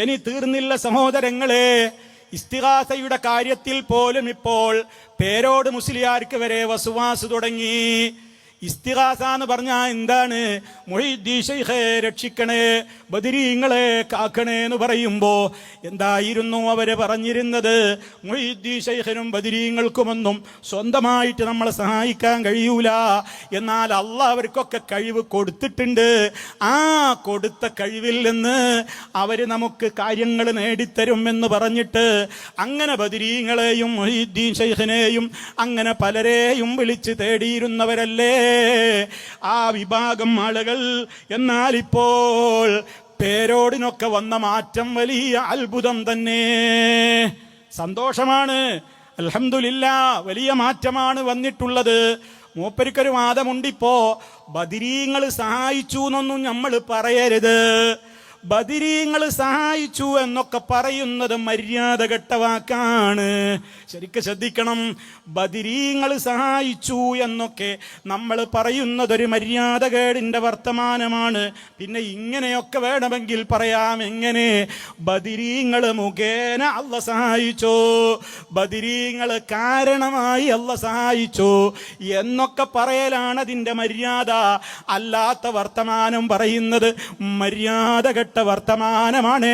ഇനി തീർന്നില്ല സഹോദരങ്ങളെ. ഇസ്തിഹാസയുടെ കാര്യത്തിൽ പോലും ഇപ്പോൾ പേരോട് മുസ്ലിയാർക്ക് വരെ വസുവാസ് തുടങ്ങി. ഇസ്തിഹാസ എന്ന് പറഞ്ഞാൽ എന്താണ്? ശൈഖേ രക്ഷിക്കണേ ബദിരീങ്ങളെ കാക്കണേ എന്ന് പറയുമ്പോൾ എന്തായിരുന്നു അവർ പറഞ്ഞിരുന്നത്? ശൈഖനും ബദിരീങ്ങൾക്കുമൊന്നും സ്വന്തമായിട്ട് നമ്മളെ സഹായിക്കാൻ കഴിയൂല. എന്നാൽ അല്ല അവർക്കൊക്കെ കഴിവ് കൊടുത്തിട്ടുണ്ട്. ആ കൊടുത്ത കഴിവിൽ നിന്ന് അവർ നമുക്ക് കാര്യങ്ങൾ നേടിത്തരും എന്ന് പറഞ്ഞിട്ട് അങ്ങനെ ബദിരീങ്ങളെയും മൊഹീദ്ദീൻ ഷെയ്ഖിനെയും അങ്ങനെ പലരെയും വിളിച്ച് തേടിയിരുന്നവരല്ലേ? ആ വിഭാഗം ആളുകൾ. എന്നാൽ ഇപ്പോൾ പേരോടിനൊക്കെ വന്ന മാറ്റം വലിയ അത്ഭുതം തന്നെ. സന്തോഷമാണ്. അലഹമില്ല വലിയ മാറ്റമാണ് വന്നിട്ടുള്ളത്. മൂപ്പരിക്കൊരു വാദമുണ്ടിപ്പോ ബദിരീങ്ങൾ സഹായിച്ചു എന്നൊന്നും നമ്മൾ പറയരുത്. ബദിരീങ്ങൾ സഹായിച്ചു എന്നൊക്കെ പറയുന്നത് മര്യാദ കെട്ട വാക്കാണ്. ശരിക്കും ശ്രദ്ധിക്കണം. ബദിരീങ്ങൾ സഹായിച്ചു എന്നൊക്കെ നമ്മൾ പറയുന്നതൊരു മര്യാദകേടിന്റെ വർത്തമാനമാണ്. പിന്നെ ഇങ്ങനെയൊക്കെ വേണമെങ്കിൽ പറയാം. എങ്ങനെ? ബദിരീങ്ങൾ മുഖേന അല്ല സഹായിച്ചോ. ബദിരീങ്ങൾ കാരണമായി അല്ല സഹായിച്ചു എന്നൊക്കെ പറയലാണ് അതിന്റെ മര്യാദ. അല്ലാത്ത വർത്തമാനം പറയുന്നത് മര്യാദ കെട്ട വർത്തമാനമാണ്.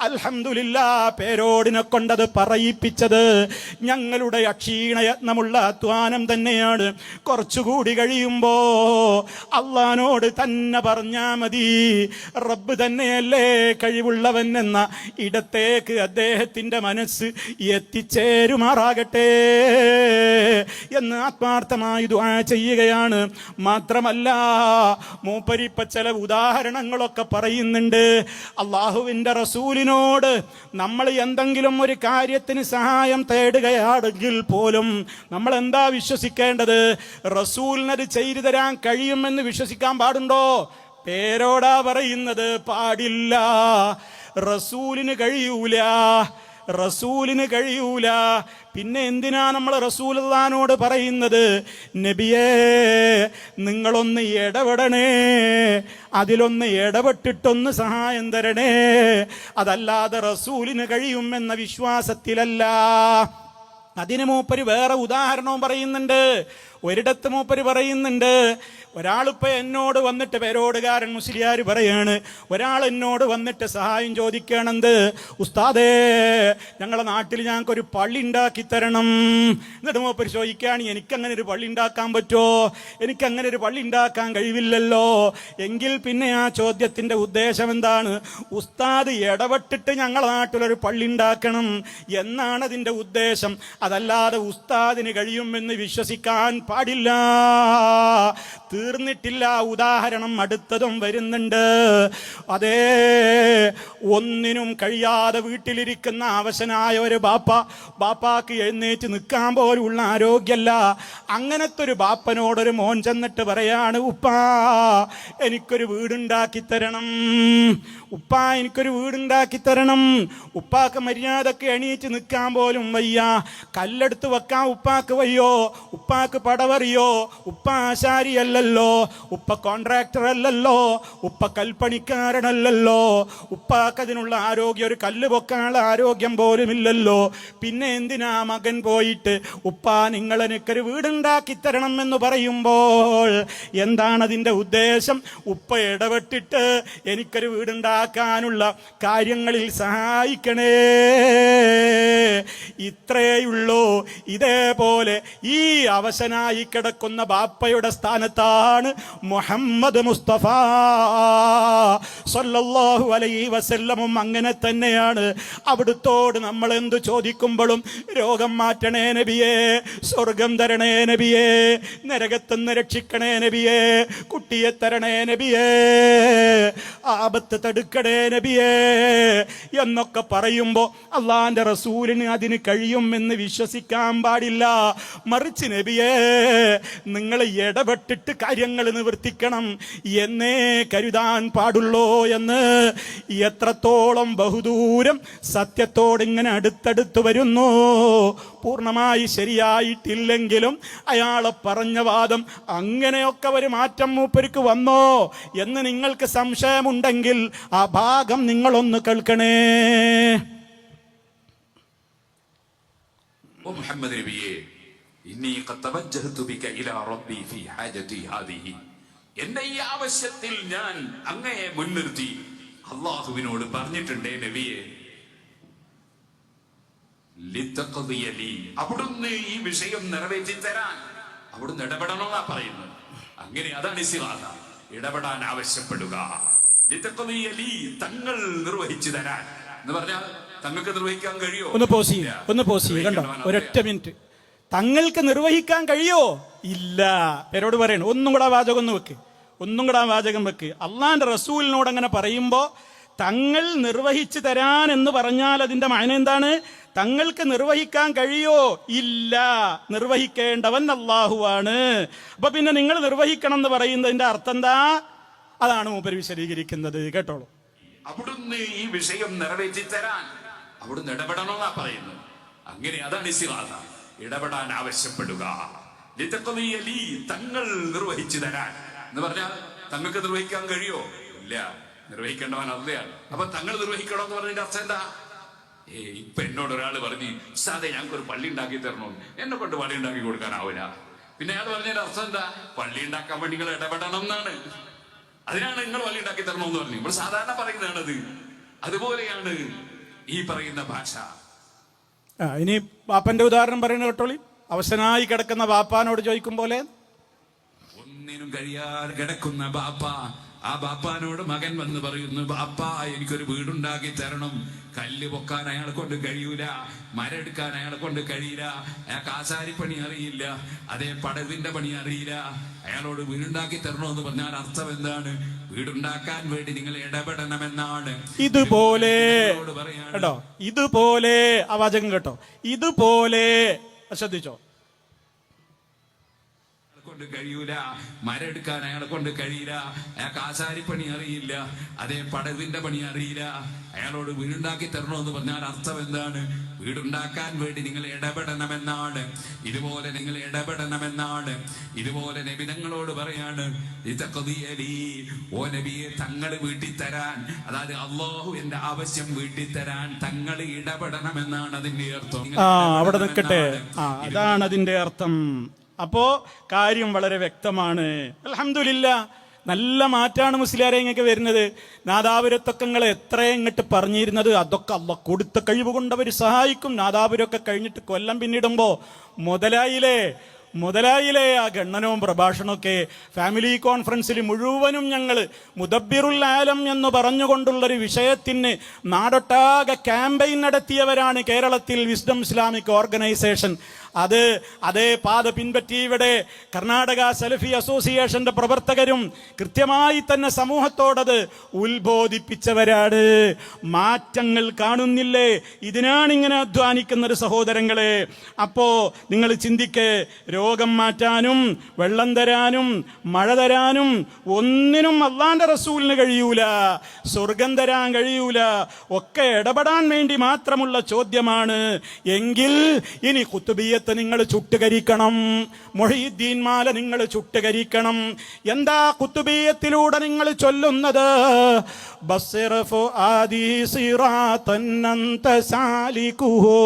അൽഹംദുലില്ലാ പേരോടിനെ കൊണ്ടത് പറയിപ്പിച്ചത് ഞങ്ങളുടെ അക്ഷീണയത്നമുള്ള അധ്വാനം തന്നെയാണ്. കുറച്ചുകൂടി കഴിയുമ്പോ അള്ളഹാനോട് തന്നെ പറഞ്ഞാ മതി. റബ്ബ് തന്നെയല്ലേ കഴിവുള്ളവൻ എന്ന ഇടത്തേക്ക് അദ്ദേഹത്തിന്റെ മനസ്സ് എത്തിച്ചേരുമാറാകട്ടെ എന്ന് ആത്മാർത്ഥമായി ദുആ ചെയ്യുകയാണ്. മാത്രമല്ല മൂപ്പരിപ്പ ചില ഉദാഹരണങ്ങളൊക്കെ പറയുന്നുണ്ട്. അള്ളാഹുവിന്റെ റസൂലിനോട് നമ്മൾ എന്തെങ്കിലും ഒരു കാര്യത്തിന് സഹായം തേടുകയാണെങ്കിൽ പോലും നമ്മൾ എന്താ വിശ്വസിക്കേണ്ടത്? റസൂലിനത് ചെയ്തു തരാൻ കഴിയുമെന്ന് വിശ്വസിക്കാൻ പാടുണ്ടോ? പേരോടാ പറയുന്നത് പാടില്ല. റസൂലിന് കഴിയൂല. റസൂലിന് കഴിയൂല. പിന്നെ എന്തിനാ നമ്മൾ റസൂലുള്ളാനോട് പറയുന്നത്? നബിയേ നിങ്ങളൊന്ന് ഇടപെടണേ. അതിലൊന്ന് ഇടപെട്ടിട്ടൊന്ന് സഹായം തരണേ. അതല്ലാതെ റസൂലിന് കഴിയുമെന്ന വിശ്വാസത്തിലല്ല. അതിനു മൂപ്പര് വേറെ ഉദാഹരണവും പറയുന്നുണ്ട്. ഒരിടത്ത് മൂപ്പര് പറയുന്നുണ്ട് ഒരാളിപ്പോ എന്നോട് വന്നിട്ട് പേരോടുകാരൻ മുസ്ലിയാർ പറയാണ് ഒരാൾ എന്നോട് വന്നിട്ട് സഹായം ചോദിക്കണെന്ത് ഉസ്താദേ ഞങ്ങളുടെ നാട്ടിൽ ഞങ്ങൾക്കൊരു പള്ളി ഉണ്ടാക്കി തരണം. എന്നിട്ട് മൂപ്പര് ചോദിക്കുകയാണ് എനിക്കങ്ങനെ ഒരു പള്ളി ഉണ്ടാക്കാൻ പറ്റുമോ എനിക്കങ്ങനെ ഒരു പള്ളി ഉണ്ടാക്കാൻ കഴിവില്ലല്ലോ. എങ്കിൽ പിന്നെ ആ ചോദ്യത്തിന്റെ ഉദ്ദേശം എന്താണ്? ഉസ്താദ് ഇടപെട്ടിട്ട് ഞങ്ങളുടെ നാട്ടിലൊരു പള്ളി ഉണ്ടാക്കണം എന്നാണ് അതിന്റെ ഉദ്ദേശം. അതല്ലാതെ ഉസ്താദിന് കഴിയുമെന്ന് വിശ്വസിക്കാൻ പാടില്ല. തീർന്നിട്ടില്ല. ഉദാഹരണം അടുത്തതും വരുന്നുണ്ട്. അതേ ഒന്നിനും കഴിയാതെ വീട്ടിലിരിക്കുന്ന അവശനായ ഒരു ബാപ്പ ബാപ്പാക്ക് എഴുന്നേറ്റ് നിൽക്കാൻ പോലുള്ള ആരോഗ്യമല്ല അങ്ങനത്തെ ഒരു ബാപ്പനോടൊരു മോൻ ചെന്നിട്ട് പറയാണ് ഉപ്പാ എനിക്കൊരു വീടുണ്ടാക്കി തരണം. ഉപ്പ എനിക്കൊരു വീടുണ്ടാക്കി തരണം. ഉപ്പാക്ക് മര്യാദയ്ക്ക് എണീറ്റ് നിൽക്കാൻ പോലും വയ്യ. കല്ലെടുത്ത് വെക്കാൻ ഉപ്പാക്ക് വയ്യോ? ഉപ്പാക്ക് പടവറിയോ? ഉപ്പ ആശാരിയല്ലല്ലോ. ഉപ്പ കോൺട്രാക്ടർ അല്ലല്ലോ ഉപ്പ കൽപ്പണിക്കാരനല്ലല്ലോ. ഉപ്പാക്ക് അതിനുള്ള ആരോഗ്യം ഒരു കല്ല് പൊക്കാനുള്ള ആരോഗ്യം പോലും ഇല്ലല്ലോ പിന്നെ എന്തിനാ മകൻ പോയിട്ട് ഉപ്പാ നിങ്ങൾ എനിക്കൊരു വീടുണ്ടാക്കി തരണം എന്ന് പറയുമ്പോൾ എന്താണ് അതിന്റെ ഉദ്ദേശം? ഉപ്പ ഇടപെട്ടിട്ട് എനിക്കൊരു വീടുണ്ടാക്കാനുള്ള കാര്യങ്ങളിൽ സഹായിക്കണേ. ഇത്രയുള്ളൂ. ഇതേപോലെ ഈ അവശനായി കിടക്കുന്ന ബാപ്പയുടെ സ്ഥാനത്താണ് മുഹമ്മദ് മുസ്തഫ. അലൈ അലൈഹി വസല്ലമും അങ്ങനെ തന്നെയാണ്. അവിടുത്തോട് നമ്മൾ എന്ത് ചോദിക്കുമ്പോഴും രോഗം മാറ്റണേ നബിയേ സ്വർഗം തരണേ നബിയേ നരകത്തുനിന്ന് രക്ഷിക്കണേ നബിയേ കുട്ടിയെ തരണേ നബിയേ ആപത്ത് തടുക്കണേ നബിയേ എന്നൊക്കെ പറയുമ്പോൾ അള്ളാന്റെ റസൂലിന് അതിന് കഴിയുമെന്ന് വിശ്വസിക്കാൻ പാടില്ല. മറിച്ച് നബിയേ നിങ്ങൾ ഇടപെട്ടിട്ട് കാര്യങ്ങൾ നിവർത്തിക്കണം. എന്നേ കരുതാൻ പാടുള്ളൂ എന്ന് എത്രത്തോളം ബഹുദൂരം സത്യത്തോട് ഇങ്ങനെ അടുത്തടുത്ത് വരുന്നു? പൂർണമായി ശരിയായിട്ടില്ലെങ്കിലും അയാൾ പറഞ്ഞ വാദം അങ്ങനെയൊക്കെ ഒരു മാറ്റം മൂപ്പരിക്ക് വന്നോ എന്ന് നിങ്ങൾക്ക് സംശയമുണ്ടെങ്കിൽ ആ ഭാഗം നിങ്ങളൊന്ന് കേൾക്കണേ. മുഹമ്മദ് നബിയെ ഇനി എന്റെ ഈ ആവശ്യത്തിൽ ഞാൻ അങ്ങയെ മുൻനിർത്തി അള്ളാഹുവിനോട് പറഞ്ഞിട്ടുണ്ടേ നബിയെ. അവിടുന്ന് ഈ വിഷയം നിറവേറ്റി തരാൻ അവിടുന്ന് ഇടപെടണമെന്നാ പറയുന്നത്. അങ്ങനെ അതാണ് ഇസ്തിഹാസ ഇടപെടാൻ ആവശ്യപ്പെടുക. തങ്ങൾ നിർവഹിച്ചു തരാൻ. എന്ന് പറഞ്ഞാൽ തങ്ങൾക്ക് നിർവഹിക്കാൻ കഴിയോ? ഒന്ന് പോസ് ഒന്ന് പോസ് കണ്ടോ? ഒരൊറ്റ മിനിറ്റ്. തങ്ങൾക്ക് നിർവഹിക്കാൻ കഴിയോ? ഇല്ല. പേരോട് പറയണം ഒന്നും കൂടെ വാചകം ഒന്ന് വെക്ക്. ഒന്നും കൂടെ വാചകം വെക്ക്. അള്ളാന്റെ റസൂലിനോട് അങ്ങനെ പറയുമ്പോൾ തങ്ങൾ നിർവഹിച്ചു തരാൻ എന്ന് പറഞ്ഞാൽ അതിന്റെ മായന എന്താണ്? തങ്ങൾക്ക് നിർവഹിക്കാൻ കഴിയോ? ഇല്ല. നിർവഹിക്കേണ്ടവൻ അള്ളാഹുവാണ്. അപ്പൊ പിന്നെ നിങ്ങൾ നിർവഹിക്കണം എന്ന് പറയുന്നതിന്റെ അർത്ഥം എന്താ? അതാണ് മൂപ്പര് വിശദീകരിക്കുന്നത്. കേട്ടോളൂ. അവിടുന്ന് ഈ വിഷയം നിറവേറ്റി തരാൻ അവിടുന്ന് ഇടപെടണമെന്നാ പറയുന്നത്. അങ്ങനെ അതാണ് ഇസ്തിഹാസ ഇടപെടാൻ ആവശ്യപ്പെടുക. തങ്ങൾ നിർവഹിച്ചു തരാൻ. എന്ന് പറഞ്ഞാൽ തങ്ങൾക്ക് നിർവഹിക്കാൻ കഴിയോ? ഇല്ല. നിർവഹിക്കേണ്ടവൻ അല്ലയാണ് അപ്പൊ തങ്ങൾ നിർവഹിക്കണം എന്ന് പറഞ്ഞതിന്റെ അർത്ഥം എന്താ? ഏ ഇപ്പൊ എന്നോട് ഒരാൾ പറഞ്ഞു സാധേ ഞങ്ങൾക്ക് ഒരു പള്ളി ഉണ്ടാക്കി തരണോ? എന്നെ കൊണ്ട് പള്ളി ഉണ്ടാക്കി കൊടുക്കാനാവില്ല. പിന്നെ അയാൾ പറഞ്ഞതിന്റെ അർത്ഥം എന്താ? പള്ളി ഉണ്ടാക്കാൻ വേണ്ടി നിങ്ങൾ ഇടപെടണം എന്നാണ്. അതിനാണ് നിങ്ങൾ പള്ളി ഉണ്ടാക്കി എന്ന് പറഞ്ഞു. നമ്മൾ സാധാരണ പറയുന്നതാണത്. അതുപോലെയാണ് ഈ പറയുന്ന ഭാഷ. ഇനി ബാപ്പന്റെ ഉദാഹരണം പറയുന്ന കേട്ടോളി. അവസനായി കിടക്കുന്ന ബാപ്പാനോട് ചോദിക്കും പോലെ ഒന്നിനും കഴിയാതെ കിടക്കുന്ന ബാപ്പ. ആ ബാപ്പാനോട് മകൻ വന്ന് പറയുന്നു ബാപ്പ എനിക്കൊരു വീടുണ്ടാക്കി തരണം. കല്ല് പൊക്കാൻ അയാളെ കൊണ്ട് കഴിയൂല മരെടുക്കാൻ അയാളെ കൊണ്ട് കഴിയില്ല അയാൾക്ക് ആശാരിപ്പണി അറിയില്ല അതേ പടവിന്റെ പണി അറിയില്ല. അയാളോട് വീടുണ്ടാക്കി എന്ന് പറഞ്ഞാൽ അർത്ഥം എന്താണ്? വീടുണ്ടാക്കാൻ വേണ്ടി നിങ്ങൾ ഇടപെടണമെന്നാണ്. ഇതുപോലെ കേട്ടോ ഇതുപോലെ ആ വാചകം കേട്ടോ ഇതുപോലെ ശ്രദ്ധിച്ചോ. കൊണ്ട് കഴിയൂല. മരെടുക്കാൻ അയാളെ കൊണ്ട് കഴിയില്ല. അയാൾക്ക് ആശാരിപ്പണി അറിയില്ല. അതേ പടവിന്റെ പണി അറിയില്ല. അയാളോട് വീടുണ്ടാക്കി തരണമെന്ന് പറഞ്ഞാൽ അർത്ഥം എന്താണ്? വീടുണ്ടാക്കാൻ വേണ്ടി നിങ്ങൾ ഇടപെടണമെന്നാണ്. ഇതുപോലെ നിങ്ങൾ ഇടപെടണമെന്നാണ്. ഇതുപോലെ നബിതങ്ങളോട് പറയാണ്. ഓ നബിയെ തങ്ങൾ വീട്ടിൽ തരാൻ അതായത് അള്ളാഹു എന്റെ ആവശ്യം വീട്ടിൽ തരാൻ തങ്ങൾ ഇടപെടണമെന്നാണ് അതിന്റെ അർത്ഥം. അവിടെ നിൽക്കട്ടെ. അതാണ് അതിന്റെ അർത്ഥം. അപ്പോ കാര്യം വളരെ വ്യക്തമാണ്. അലഹമില്ല നല്ല മാറ്റാണ് മുസ്ലിയാരെ ഇങ്ങൊക്കെ വരുന്നത്. നാദാപുരത്തൊക്കെ നിങ്ങൾ എത്ര ഇങ്ങോട്ട് പറഞ്ഞിരുന്നത് അതൊക്കെ അല്ല കൊടുത്ത കഴിവ് കൊണ്ടവർ സഹായിക്കും. നാദാപുരമൊക്കെ കഴിഞ്ഞിട്ട് കൊല്ലം പിന്നിടുമ്പോ മുതലായില്ലേ മുതലായിലെ ആ ഗണ്ണനവും പ്രഭാഷണമൊക്കെ ഫാമിലി കോൺഫറൻസിൽ മുഴുവനും ഞങ്ങൾ മുദബിറുൽ ആലം എന്ന് പറഞ്ഞുകൊണ്ടുള്ളൊരു വിഷയത്തിന് നാടൊട്ടാകെ ക്യാമ്പയിൻ നടത്തിയവരാണ് കേരളത്തിൽ വിസ്ഡം ഇസ്ലാമിക് ഓർഗനൈസേഷൻ. അത് അതേ പാത പിൻപറ്റി ഇവിടെ കർണാടക സെൽഫി അസോസിയേഷന്റെ പ്രവർത്തകരും കൃത്യമായി തന്നെ സമൂഹത്തോടത് ഉത്ബോധിപ്പിച്ചവരാണ്. മാറ്റങ്ങൾ കാണുന്നില്ലേ? ഇതിനാണ് ഇങ്ങനെ അധ്വാനിക്കുന്നത് സഹോദരങ്ങളെ. അപ്പോ നിങ്ങൾ ചിന്തിക്ക് രോഗം മാറ്റാനും വെള്ളം തരാനും മഴ തരാനും ഒന്നിനും അള്ളാന്റെ റസൂലിന് കഴിയൂല. സ്വർഗം തരാൻ കഴിയൂല. ഒക്കെ ഇടപെടാൻ വേണ്ടി മാത്രമുള്ള ചോദ്യമാണ്. എങ്കിൽ ഇനി കുത്തുബിയത്ത് നിങ്ങൾ ചുട്ടുകരിക്കണം മൊഹീദ്ദീൻ മാല നിങ്ങൾ ചുട്ടുകരിക്കണം എന്താ കുത്തുബിയത്തിലൂടെ നിങ്ങൾ ചൊല്ലുന്നത് ബസ്സിർ ഫുആദി സിറാത്തൻ അൻത സാലികുഹു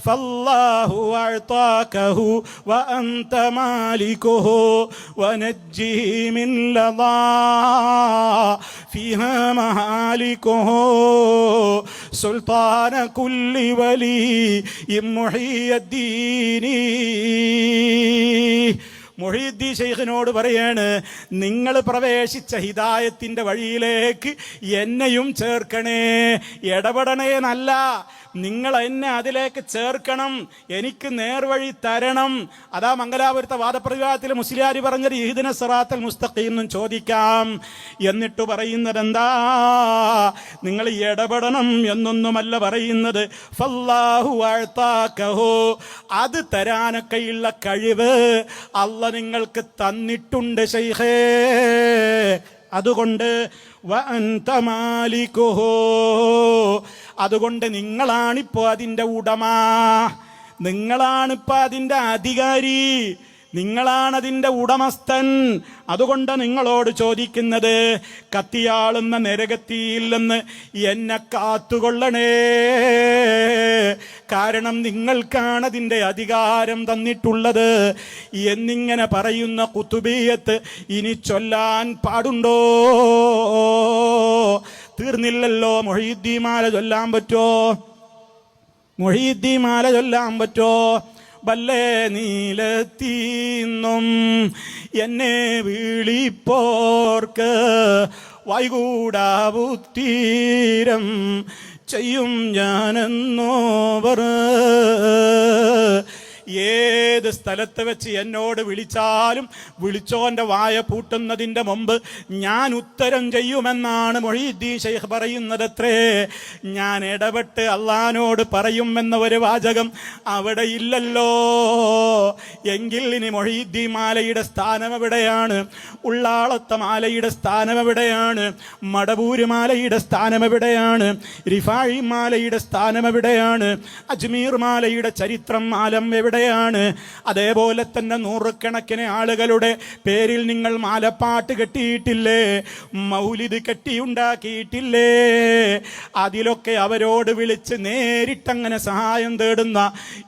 فالله أعطاكه وأنت مالكه ونجه من لظى فيها مهالكه سلطان كل ولي محي الدين മൊഹീദ്ദീ ഷെയ്ഖിനോട് പറയാണ് നിങ്ങൾ പ്രവേശിച്ച ഹിദായത്തിന്റെ വഴിയിലേക്ക് എന്നെയും ചേർക്കണേ. ഇടപെടണേ എന്നല്ല നിങ്ങൾ എന്നെ അതിലേക്ക് ചേർക്കണം എനിക്ക് നേർവഴി തരണം. അതാ മംഗലാപുരത്തെ വാദപ്രതിവാദത്തിൽ മുസ്ലിയാരി പറഞ്ഞത് ഈദിന സിറാത്തൽ മുസ്തഖീം ചോദിക്കാം. എന്നിട്ട് പറയുന്നത് എന്താ? നിങ്ങൾ ഇടപെടണം എന്നൊന്നുമല്ല പറയുന്നത്. അത് തരാനൊക്കെയുള്ള കഴിവ് അല്ല നിങ്ങൾക്ക് തന്നിട്ടുണ്ട് ശൈഖേ. അതുകൊണ്ട് വ അൻത മാലിക്കുഹു. അതുകൊണ്ട് നിങ്ങളാണിപ്പോ അതിന്റെ ഉടമ. നിങ്ങളാണിപ്പോ അതിന്റെ അധികാരി. നിങ്ങളാണതിന്റെ ഉടമസ്ഥൻ. അതുകൊണ്ട് നിങ്ങളോട് ചോദിക്കുന്നത് കത്തിയാളുന്ന നരകത്തിയിൽ എന്നെ കാത്തുകൊള്ളണേ. കാരണം നിങ്ങൾക്കാണ് അതിന്റെ അധികാരം തന്നിട്ടുള്ളത്. എന്നിങ്ങനെ പറയുന്ന കുത്തുബീയത്ത് ഇനി ചൊല്ലാൻ പാടുണ്ടോ? തീർന്നില്ലല്ലോ. മൊഹീദ്ദീമാല ചൊല്ലാൻ പറ്റോ? മൊഹീദ്ദീമാല ചൊല്ലാൻ പറ്റോ? വല്ലേ നീലത്തീന്നും എന്നെ വീളിപ്പോർക്ക് വൈകൂടാവുത്തീരം ചെയ്യും ഞാനെന്നോവർ. ഏത് സ്ഥലത്ത് വെച്ച് എന്നോട് വിളിച്ചാലും വിളിച്ചോന്റെ വായ പൂട്ടുന്നതിന്റെ മുമ്പ് ഞാൻ ഉത്തരം ചെയ്യുമെന്നാണ് മൊഹീദ്ദീൻ ഷെയ്ഖ് പറയുന്നതത്രേ. ഞാൻ ഇടപെട്ട് അള്ളഹാനോട് പറയുമെന്ന ഒരു വാചകം അവിടെ ഇല്ലല്ലോ. എങ്കിൽ ഇനി മൊഹീദ്ദീൻ മാലയുടെ സ്ഥാനം എവിടെയാണ്? ഉള്ളാളത്ത മാലയുടെ സ്ഥാനം എവിടെയാണ്? മടവൂര് മാലയുടെ സ്ഥാനം എവിടെയാണ്? റിഫാഴി മാലയുടെ സ്ഥാനം എവിടെയാണ്? അജ്മീർ മാലയുടെ ചരിത്രം മാലം എവിടെയാണ്? അതേപോലെ തന്നെ നൂറുകണക്കിന് ആളുകളുടെ പേരിൽ നിങ്ങൾ മാലപ്പാട്ട് കെട്ടിയിട്ടില്ലേ? മൗലിദ് കെട്ടിയുണ്ടാക്കിയിട്ടില്ലേ? അതിലൊക്കെ അവരോട് വിളിച്ച് നേരിട്ടങ്ങനെ സഹായം തേടുന്ന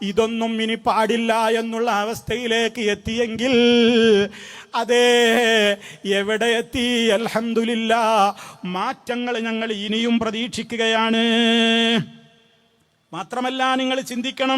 ഇതൊന്നും ഇനി പാടില്ല എന്നുള്ള അവസ്ഥയിലേക്ക് എത്തിയെങ്കിൽ അതെ എവിടെ എത്തി? അൽഹംദുലില്ല. മാറ്റങ്ങൾ ഞങ്ങൾ ഇനിയും പ്രതീക്ഷിക്കുകയാണ്. മാത്രമല്ല നിങ്ങൾ ചിന്തിക്കണം